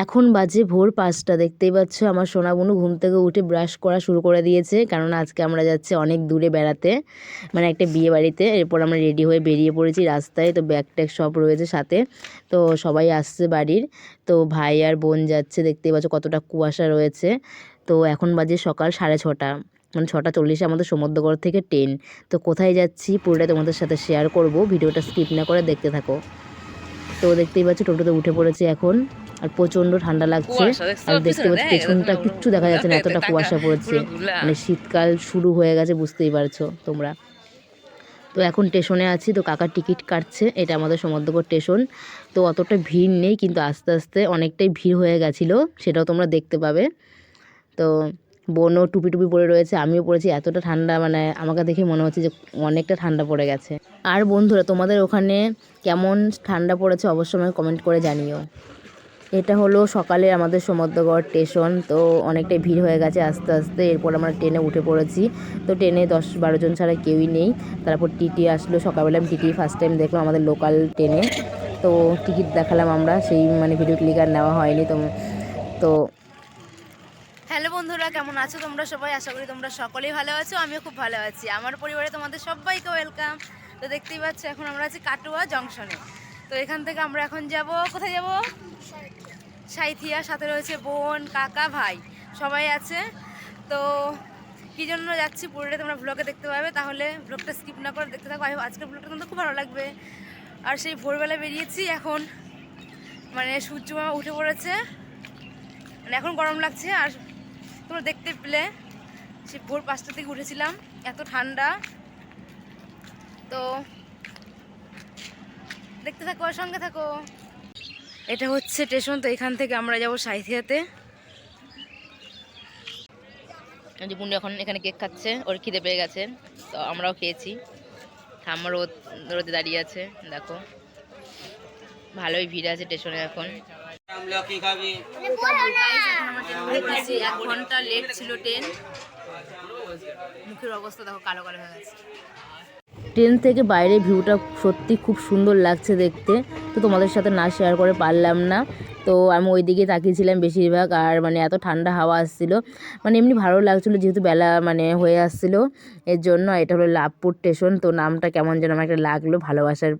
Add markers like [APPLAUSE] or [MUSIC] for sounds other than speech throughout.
এখন বাজে ভোর পাঁচটা, দেখতেই পাচ্ছ আমার সোনা বুনু ঘুম থেকে উঠে ব্রাশ করা শুরু করে দিয়েছে কারণ আজকে আমরা যাচ্ছি অনেক দূরে বেড়াতে মানে একটা বিয়ে বাড়িতে, এরপর আমরা রেডি হয়ে বেরিয়ে পড়েছি রাস্তায়, তো ব্যাগ ট্যাগ সব রয়েছে সাথে, তো সবাই আসছে বাড়ির, তো ভাই আর বোন যাচ্ছে, দেখতেই পাচ্ছ কতটা কুয়াশা রয়েছে, তো এখন বাজে সকাল সাড়ে ছটা মানে ছটা চল্লিশে আমাদের সমুদ্রগড় থেকে ট্রেন তো কোথায় যাচ্ছি পুরোটা তোমাদের সাথে শেয়ার করব, ভিডিওটা স্কিপ না করে দেখতে থাকো, তো দেখতেই পাচ্ছ টোটোতে উঠে পড়েছি এখন আর প্রচণ্ড ঠান্ডা লাগছে। আর দেখতে পাচ্ছি পেছনটা কিচ্ছু দেখা যাচ্ছে না এতটা কুয়াশা পড়েছে। মানে শীতকাল শুরু হয়ে গেছে বুঝতেই পারছ তোমরা। তো এখন স্টেশনে আছি তো কাকার টিকিট কাটছে এটা আমাদের সমুদ্রগড় স্টেশন। তো অতটা ভিড় নেই কিন্তু আস্তে আস্তে অনেকটাই ভিড় হয়ে গেছিল সেটাও তোমরা দেখতে পাবে। তো বোনও টুপি টুপি পরে রয়েছে আমিও পড়েছি এতটা ঠান্ডা মানে আমাকে দেখে মনে হচ্ছে যে অনেকটা ঠান্ডা পড়ে গেছে। আর বন্ধুরা তোমাদের ওখানে কেমন ঠান্ডা পড়েছে অবশ্যই আমাকে কমেন্ট করে জানিও। এটা হলো সকালে আমাদের সমুদ্রগড় স্টেশন তো অনেকটাই ভিড় হয়ে গেছে আস্তে আস্তে। এরপর আমরা ট্রেনে উঠে পড়েছি। তো ট্রেনে দশ বারো জন ছাড়া কেউই নেই। তারপর টিটি আসলো। সকালবেলা আমি টিটি ফার্স্ট টাইম দেখলাম আমাদের লোকাল ট্রেনে তো টিকিট দেখালাম আমরা। সেই মানে ভিডিও ক্লিক আর নেওয়া হয়নি। তো তো হ্যালো বন্ধুরা কেমন আছো তোমরা সবাই? আশা করি তোমরা সকলেই ভালো আছো। আমিও খুব ভালো আছি। আমার পরিবারে তোমাদের সবাইকে ওয়েলকাম তো দেখতেই পাচ্ছ এখন আমরা আছি কাটোয়া জংশনে তো এখান থেকে আমরা এখন যাব। কোথায় যাব? সাইথিয়া সাথে রয়েছে বোন, কাকা, ভাই। সবাই আছে। তো কী জন্য যাচ্ছি পুরোটা তোমরা ব্লগে দেখতে পাবে, তাহলে ব্লগটা স্কিপ না করে দেখতে থাকো। আজকের ব্লগটা তোমাদের খুব ভালো লাগবে। আর সেই ভোরবেলা বেরিয়েছি এখন মানে সূর্য মামা উঠে পড়েছে। মানে এখন গরম লাগছে, আর তোমরা দেখতে পেলে সে ভোর পাঁচটা থেকে উঠেছিলাম, এত ঠান্ডা। তো দেখতে থাকো সঙ্গে থাকো। এটা হচ্ছে স্টেশন তো এখান থেকে আমরা যাব সাইথিয়াতে। বুন্ডু এখন এখানে কেক খাচ্ছে ওর খিদে পেয়ে গেছে তো আমরাও খেয়েছি। ঠাম্মা রোদ রোদে দাঁড়িয়ে আছে দেখো। ভালোই ভিড় আছে স্টেশনে এখন। এক ঘণ্টা লেট ছিল ট্রেন মুখের অবস্থা দেখো কালো কালো হয়ে গেছে। ট্রেন থেকে বাইরে ভিউটা সত্যি খুব সুন্দর লাগছে দেখতে। তো তোমাদের সাথে না শেয়ার করে পারলাম না। তো আমি ওই দিকে তাকিয়েছিলাম বেশিরভাগ আর মানে এত ঠান্ডা হাওয়া আসছিল। মানে এমনি ভালো লাগছিল যেহেতু বেলা মানে হয়ে আসছিল। এর জন্য এটা হলো লাভপুর স্টেশন তো নামটা কেমন যেন আমার একটা লাগল ভালোবাসার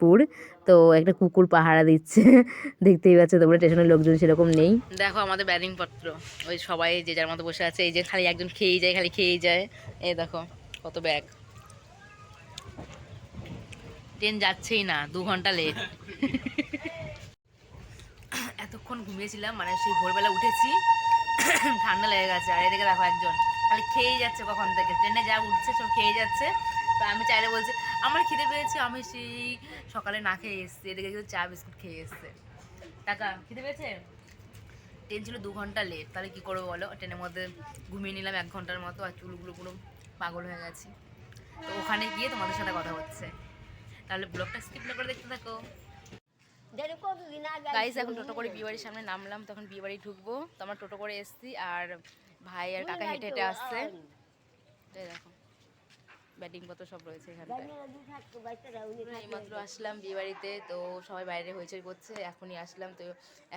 পুর। তো একটা কুকুর পাহারা দিচ্ছে। [LAUGHS] দেখতেই পাচ্ছ তোমরা স্টেশনের লোকজন সেরকম নেই। দেখো আমাদের ব্যাটিং পত্র। ওই সবাই যে যার মতো বসে আছে, এই যে খালি একজন খেয়েই যায়, খালি খেয়েই যায়। এই দেখো কত ব্যাগ ট্রেন যাচ্ছেই না, দু ঘণ্টা লেট এতক্ষণ ঘুমিয়েছিলাম মানে সেই ভোরবেলা উঠেছি, ঠান্ডা লেগে গেছে, আর এদিকে দেখো একজন, খালি খেয়েই যাচ্ছে কখন থেকে, ট্রেনে যা উঠছে সব খেয়ে যাচ্ছে। তো আমি চাইলে বলছি, আমার খিদে পেয়েছে, আমি সেই সকালে না খেয়ে এসেছি, এদিকে কিন্তু চা, বিস্কুট খেয়ে এসছে। টাকা খিদে পেয়েছে? ট্রেন ছিল দু ঘণ্টা লেট তাহলে কী করব বলো? ট্রেনের মধ্যে ঘুমিয়ে নিলাম এক ঘণ্টার মতো, আর চুলগুলো পুরো পাগল হয়ে গেছি। তো ওখানে গিয়ে তোমাদের সাথে কথা হচ্ছে। তাহলে ব্লগটা স্কিপ না করে দেখতে থাকো। গাইস এখন টোটো করে বিয়েবাড়ির সামনে নামলাম তখন বিয়েবাড়ি ঢুকবো। তো আমরা টোটো করে এসছি আর ভাই আর কাকা হেঁটে হেঁটে আসছে। দেখো ব্যাটিং কত সব রয়েছে এখানটায়। আসলাম বিয়েবাড়িতে তো সবাই বাইরে হয়েছে করছে এখনই আসলাম তো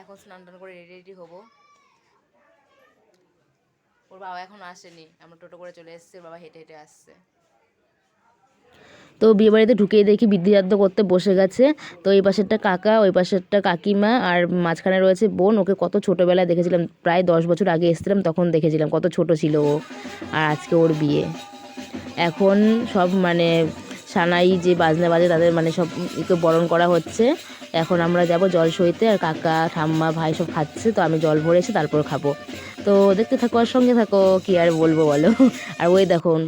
এখন স্নান টান করে রেডি রেডি হব। ওর বাবা এখন আসেনি আমরা টোটো করে চলে এসেছি ওর বাবা হেঁটে হেঁটে আসছে। তো বিয়েবাড়িতে ঢুকেই দেখি বিদ্যুজাত করতে বসে গেছে। তো এই পাশেরটা কাকা, ওই পাশেরটা কাকিমা আর মাঝখানে রয়েছে বোন। ওকে কত ছোটোবেলায় দেখেছিলাম, প্রায় দশ বছর আগে এসেছিলাম, তখন দেখেছিলাম কত ছোট ছিল ও আর আজকে ওর বিয়ে। এখন সব মানে সানাই যে বাজনা বাজে তাদের মানে সব একে বরণ করা হচ্ছে। এখন আমরা যাব জল সইতে আর কাকা, ঠাম্মা, ভাই সব খাচ্ছে, তো আমি জল ভরে এসে তারপর খাব। তো দেখতে থাকো, আর সঙ্গে থাকো, কি আর বলব বলো? আর ওই দেখুন,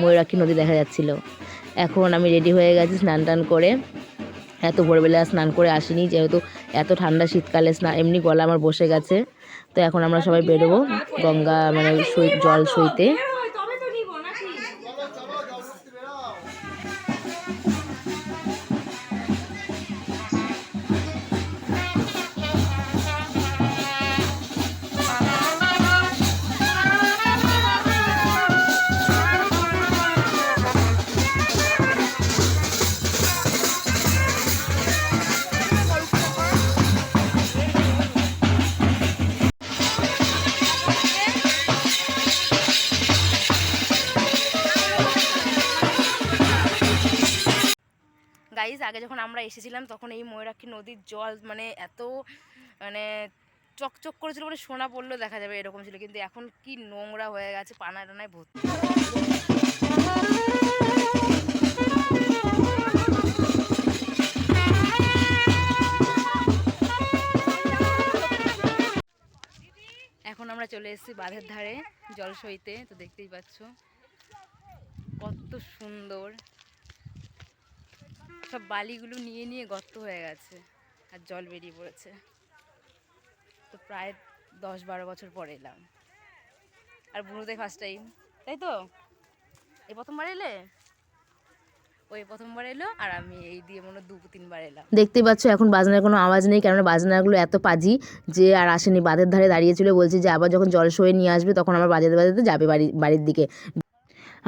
ময়ূরাক্ষী নদী দেখা যাচ্ছিল। এখন আমি রেডি হয়ে গেছি স্নান টান করে। এত ভোরবেলা স্নান করে আসিনি, যেহেতু এত ঠান্ডা শীতকালে স্নান এমনি গলা আমার বসে গেছে। তো এখন আমরা সবাই বেরোবো গঙ্গা মানে সই জল সইতে। গাইজ আগে যখন আমরা এসেছিলাম, তখন এই ময়ূরাক্ষী নদীর জল মানে এত মানে চকচক করেছিল মানে সোনা পড়লেও দেখা যাবে এরকম ছিল। কিন্তু এখন কি নোংরা হয়ে গেছে পানা টানায় ভর্তি। এখন আমরা চলে এসেছি বাঁধের ধারে জল সইতে তো দেখতেই পাচ্ছ। কত সুন্দর। সব বালিগুলো নিয়ে নিয়ে গর্ত হয়ে গেছে আর জল বেরিয়ে পড়েছে। তো প্রায় দশ বারো বছর পরে এলাম। আর বুনুতে ফার্স্ট টাইম তাই তো? এই প্রথমবার এলে? ওই প্রথমবার এলো আর আমি এই দিয়ে মনে দু তিনবার এলাম। দেখতে পাচ্ছ, এখন বাজনার কোনো আওয়াজ নেই, কেননা বাজনাগুলো এত পাজি যে আর আসেনি। বাঁধের ধারে দাঁড়িয়েছিল বলছে যে আবার যখন জল সয়ে নিয়ে আসবে তখন আমার বাজাতে বাজাতে যাবে বাড়ি, বাড়ির দিকে।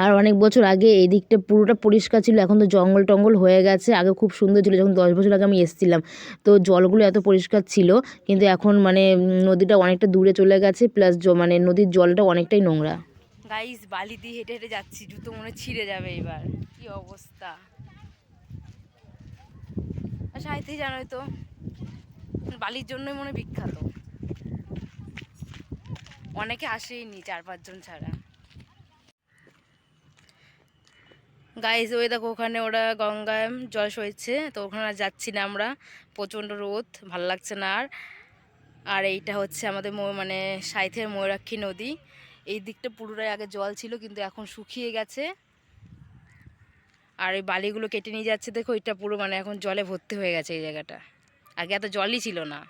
আর অনেক বছর আগে এই দিকটা পুরোটা পরিষ্কার ছিল, এখন তো জঙ্গল টঙ্গল হয়ে গেছে, আগে খুব সুন্দর ছিল যখন দশ বছর আগে আমি এসেছিলাম। তো জলগুলো এত পরিষ্কার ছিল, কিন্তু এখন মানে নদীটা অনেকটা দূরে চলে গেছে প্লাস মানে নদীর জলটা অনেকটাই নোংরা। গাইস বালি দিয়ে হেঁটে হেঁটে যাচ্ছি, জুতো মনে ছিঁড়ে যাবে এবার। কি অবস্থা? সাহিত্যে জানোই তো, বালির জন্যই মনে বিখ্যাত। অনেকে আসেইনি, চার পাঁচজন ছাড়া। গাইজ ওই দেখো, ওখানে ওরা গঙ্গায় জল সইছে, তো ওখানে আর যাচ্ছি না আমরা। প্রচণ্ড রোদ, ভালো লাগছে না আর। আর এইটা হচ্ছে আমাদের মানে সাইথের ময়ূরাক্ষী নদী। এই দিকটা পুরোটাই আগে জল ছিল, কিন্তু এখন শুকিয়ে গেছে। আর এই বালিগুলো কেটে নিয়ে যাচ্ছে, দেখো, এটা পুরো মানে এখন জলে ভর্তি হয়ে গেছে এই জায়গাটা। আগে এত জলই ছিল না।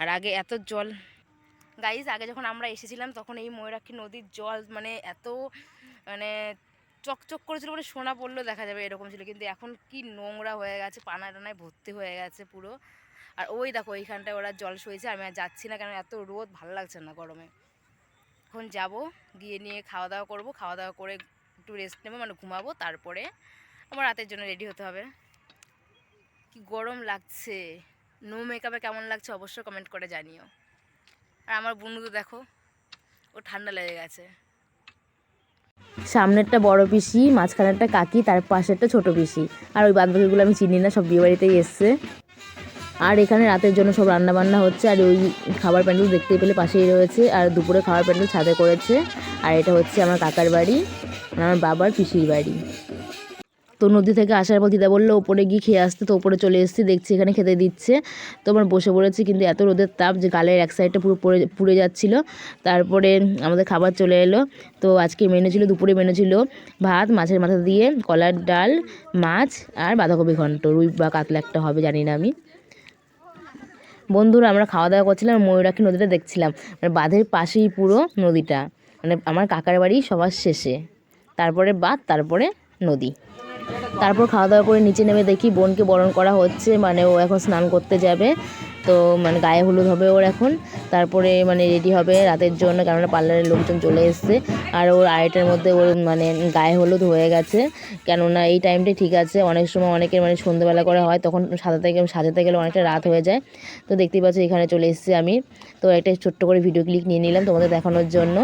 আর আগে এত জল গাইজ আগে যখন আমরা এসেছিলাম, তখন এই ময়ূরাক্ষী নদীর জল মানে এত মানে চকচক করেছিল মানে সোনা পড়লেও দেখা যাবে এরকম ছিল। কিন্তু এখন কি নোংরা হয়ে গেছে পানা টানায় ভর্তি হয়ে গেছে পুরো। আর ওই দেখো ওইখানটায় ওরা জল সইছে, আমি আর যাচ্ছি না কারণ এত রোদ, ভালো লাগছে না গরমে। এখন যাব, গিয়ে নিয়ে খাওয়া দাওয়া করব, খাওয়া দাওয়া করে একটু রেস্ট নেব মানে ঘুমাবো, তারপরে আমার রাতের জন্য রেডি হতে হবে। কি গরম লাগছে। নো মেকআপে কেমন লাগছে অবশ্যই কমেন্ট করে জানিও। আর আমার বন্ধু তো দেখো, ও ঠান্ডা লেগে গেছে। সামনেরটা বড় পিসি, মাঝখানেরটা কাকি, তার পাশেরটা ছোট পিসি। আর ওই বাদবাকিগুলো আমি চিনি না, সব বিয়েবাড়িতেই এসছে। আর এখানে রাতের জন্য সব রান্নাবান্না হচ্ছে, আর ওই খাবার প্যান্ডেল দেখতে পেলে পাশেই রয়েছে, আর দুপুরে খাবার প্যান্ডেল ছাদে করেছে। আর এটা হচ্ছে আমার কাকার বাড়ি আর আমার বাবার পিসির বাড়ি। তো নদী থেকে আসার পর দিদা বলল, ওপরে গিয়ে খেয়ে আসতে। তো ওপরে চলে এসেছি, দেখছি এখানে খেতে দিচ্ছে। তো আমার বসে পড়েছি, কিন্তু এত রোদের তাপ যে গালের এক সাইডটা পুরো পড়ে, পুড়ে যাচ্ছিল। তারপরে আমাদের খাবার চলে এলো। তো আজকে মেনু ছিল, দুপুরে মেনু ছিল ভাত, মাছের মাথা দিয়ে কলার ডাল, মাছ আর বাঁধাকপি ঘন্ট। রুই বা কাতলা একটা হবে, জানি না আমি। বন্ধুরা, আমরা খাওয়া দাওয়া করছিলাম, ময়ূরাক্ষী নদীটা দেখছিলাম। মানে বাঁধের পাশেই পুরো নদীটা। মানে আমার কাকার বাড়ি সবার শেষে। তারপরে বাঁধ, তারপরে নদী। তারপর খাওয়া দাওয়া করে নিচে নেমে দেখি বোনকে বরণ করা হচ্ছে মানে ও এখন স্নান করতে যাবে। তো মানে গায়ে হলুদ হবে ওর এখন। তারপরে মানে রেডি হবে রাতের জন্য, কেননা পার্লারের লোকজন চলে এসছে। আর ওর আড়াইটার মধ্যে ওর মানে গায়ে হলুদ হয়ে গেছে। কেননা এই টাইমটাই ঠিক আছে, অনেক সময় অনেকের মানে সন্ধ্যেবেলা করে হয়, তখন সাজাতে সাজাতে গেলে অনেকটা রাত হয়ে যায়। তো দেখতেই পাচ্ছ এখানে চলে এসেছি আমি। তো একটা ছোট্ট করে ভিডিও ক্লিপ নিয়ে নিলাম তোমাদের দেখানোর জন্য।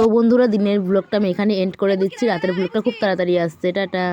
তো বন্ধুরা, দিনের ব্লগটা আমি এখানে এন্ড করে দিচ্ছি। রাতের ব্লগটা খুব তাড়াতাড়ি আসছে। টাটা।